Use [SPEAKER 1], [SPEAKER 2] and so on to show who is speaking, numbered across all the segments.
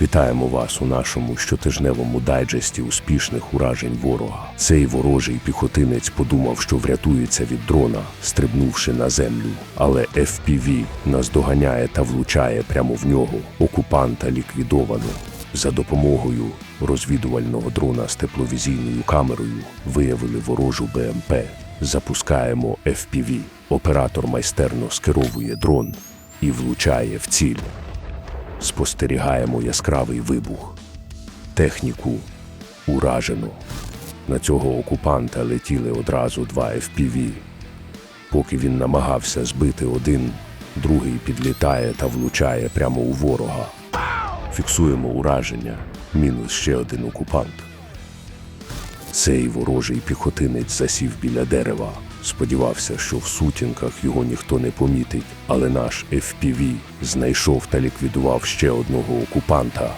[SPEAKER 1] Вітаємо вас у нашому щотижневому дайджесті успішних уражень ворога. Цей ворожий піхотинець подумав, що врятується від дрона, стрибнувши на землю. Але FPV наздоганяє та влучає прямо в нього. Окупанта ліквідовано. За допомогою розвідувального дрона з тепловізійною камерою виявили ворожу БМП. Запускаємо FPV. Оператор майстерно скеровує дрон і влучає в ціль. Спостерігаємо яскравий вибух. Техніку уражено. На цього окупанта летіли одразу два FPV. Поки він намагався збити один, другий підлітає та влучає прямо у ворога. Фіксуємо ураження. Мінус ще один окупант. Цей ворожий піхотинець засів біля дерева. Сподівався, що в сутінках його ніхто не помітить, але наш FPV знайшов та ліквідував ще одного окупанта.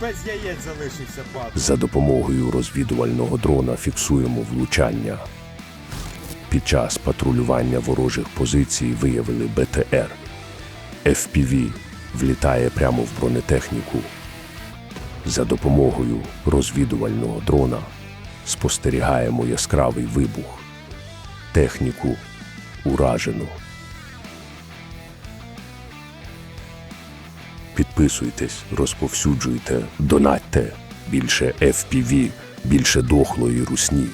[SPEAKER 2] Без яєць залишився пад.
[SPEAKER 1] За допомогою розвідувального дрона фіксуємо влучання. Під час патрулювання ворожих позицій виявили БТР. FPV влітає прямо в бронетехніку. За допомогою розвідувального дрона спостерігаємо яскравий вибух. Техніку уражену. Підписуйтесь, розповсюджуйте, донатьте. Більше FPV, більше дохлої русні.